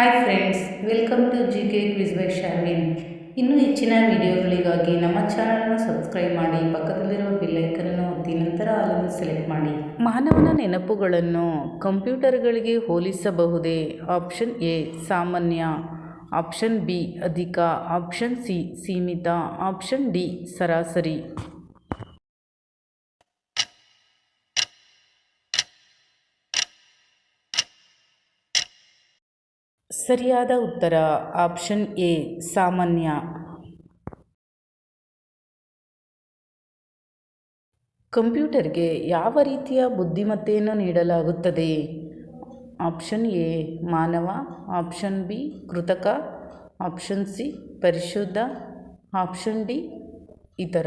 Hi friends welcome to G K quiz by Sharvin ಇನ್ನೂ ಹೆಚ್ಚಿನ ವಿಡಿಯೋಗಳಿಗಾಗಿ ನಮ್ಮ ಚಾನಲ್ನ ಸಬ್ಸ್ಕ್ರೈಬ್ ಮಾಡಿ, ಪಕ್ಕದಲ್ಲಿರುವ ಬೆಲ್ಲೈಕನನ್ನು ಒತ್ತಿ, ನಂತರ ಅದನ್ನು ಸೆಲೆಕ್ಟ್ ಮಾಡಿ. ಮಾನವನ ನೆನಪುಗಳನ್ನು ಕಂಪ್ಯೂಟರ್ಗಳಿಗೆ ಹೋಲಿಸಬಹುದೇ? ಆಪ್ಷನ್ ಎ ಸಾಮಾನ್ಯ. ಆಪ್ಷನ್ ಬಿ ಅಧಿಕ. ಆಪ್ಷನ್ ಸಿ ಸೀಮಿತ. ಆಪ್ಷನ್ ಡಿ ಸರಾಸರಿ. ಸರಿಯಾದ ಉತ್ತರ ಆಪ್ಷನ್ ಎ ಸಾಮಾನ್ಯ. ಕಂಪ್ಯೂಟರ್ಗೆ ಯಾವ ರೀತಿಯ ಬುದ್ಧಿಮತ್ತೆಯನ್ನು ನೀಡಲಾಗುತ್ತದೆ? ಆಪ್ಷನ್ ಎ ಮಾನವ. ಆಪ್ಷನ್ ಬಿ ಕೃತಕ. ಆಪ್ಷನ್ ಸಿ ಪರಿಶುದ್ಧ. ಆಪ್ಷನ್ ಡಿ ಇತರ.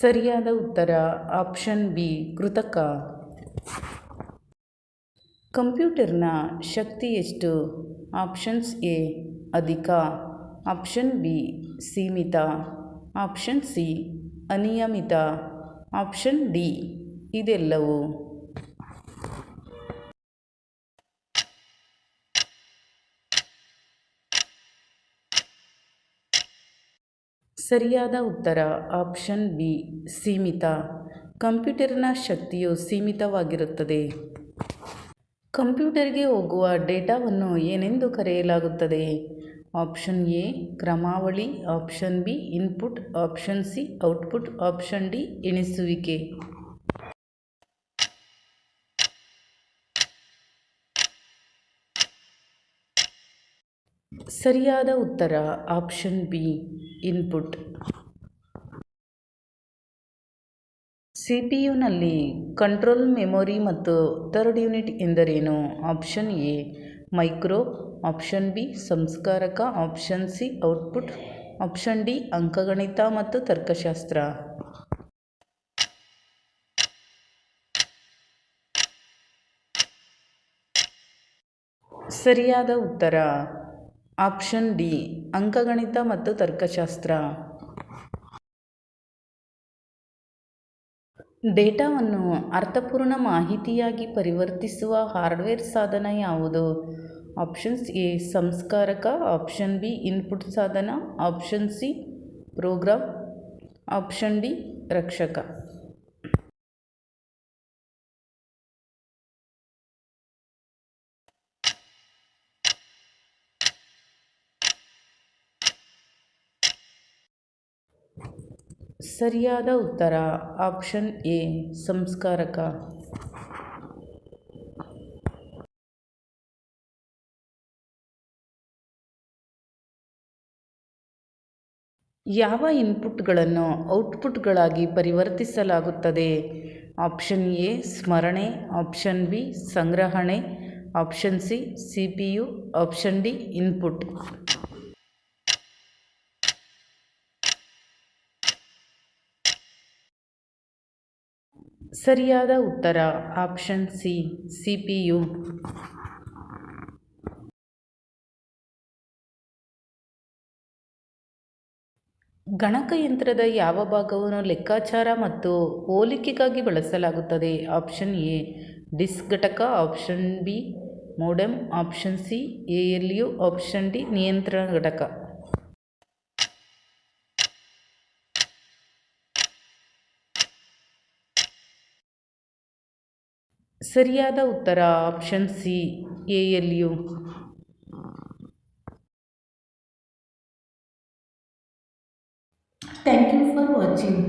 ಸರಿಯಾದ ಉತ್ತರ ಆಪ್ಷನ್ ಬಿ, ಕೃತಕ. ಕಂಪ್ಯೂಟರ್ನ ಶಕ್ತಿ ಎಷ್ಟು? ಆಪ್ಷನ್ಸ್ ಎ, ಅಧಿಕ. ಆಪ್ಷನ್ ಬಿ, ಸೀಮಿತ. ಆಪ್ಷನ್ ಸಿ, ಅನಿಯಮಿತ. ಆಪ್ಷನ್ ಡಿ, ಇದೆಲ್ಲವೂ. ಸರಿಯಾದ ಉತ್ತರ, ಆಪ್ಷನ್ ಬಿ, ಸೀಮಿತ. ಕಂಪ್ಯೂಟರ್ನ ಶಕ್ತಿಯು ಸೀಮಿತವಾಗಿರುತ್ತದೆ. ಕಂಪ್ಯೂಟರ್ಗೆ ಹೋಗುವ ಡೇಟಾವನ್ನು ಏನೆಂದು ಕರೆಯಲಾಗುತ್ತದೆ? Option A, ಕ್ರಮಾವಳಿ. Option B, input. Option C, output. Option D, ಎಣಿಸುವಿಕೆ. ಸರಿಯಾದ ಉತ್ತರ option B, input. C P ಯುನಲ್ಲಿ control memory ಮತ್ತು ಥರ್ಡ್ ಯೂನಿಟ್ ಎಂದರೇನು? Option A, micro. Option B, ಸಂಸ್ಕಾರಕ. Option C, output. Option D, ಅಂಕಗಣಿತ ಮತ್ತು ತರ್ಕಶಾಸ್ತ್ರ. ಸರಿಯಾದ ಉತ್ತರ ಆಪ್ಷನ್ ಡಿ, ಅಂಕಗಣಿತ ಮತ್ತು ತರ್ಕಶಾಸ್ತ್ರ. ಡೇಟಾವನ್ನು ಅರ್ಥಪೂರ್ಣ ಮಾಹಿತಿಯಾಗಿ ಪರಿವರ್ತಿಸುವ ಹಾರ್ಡ್ವೇರ್ ಸಾಧನ ಯಾವುದು? ಆಪ್ಷನ್ಸ್ ಎ, ಸಂಸ್ಕಾರಕ. ಆಪ್ಷನ್ ಬಿ, ಇನ್ಪುಟ್ ಸಾಧನ. Option C program option D, ರಕ್ಷಕ. ಸರಿಯಾದ ಉತ್ತರ. ಆಪ್ಷನ್ ಎ, ಸಂಸ್ಕಾರಕ. ಯಾವ ಇನ್ಪುಟ್ಗಳನ್ನು ಔಟ್ಪುಟ್ಗಳಾಗಿ ಪರಿವರ್ತಿಸಲಾಗುತ್ತದೆ? ಆಪ್ಷನ್ ಎ, ಸ್ಮರಣೆ. ಆಪ್ಷನ್ ಬಿ, ಸಂಗ್ರಹಣೆ. Option C C P U option D, input. ಸರಿಯಾದ ಉತ್ತರ option C C P U ಗಣಕಯಂತ್ರದ ಯಾವ ಭಾಗವನ್ನು ಲೆಕ್ಕಾಚಾರ ಮತ್ತು ಹೋಲಿಕೆಗಾಗಿ ಬಳಸಲಾಗುತ್ತದೆ? ಆಪ್ಷನ್ ಎ ಡಿಸ್ ಘಟಕ option B modem option C A L U option D ನಿಯಂತ್ರಣ ಘಟಕ. ಸರಿಯಾದ ಉತ್ತರ option C A L thank you for watching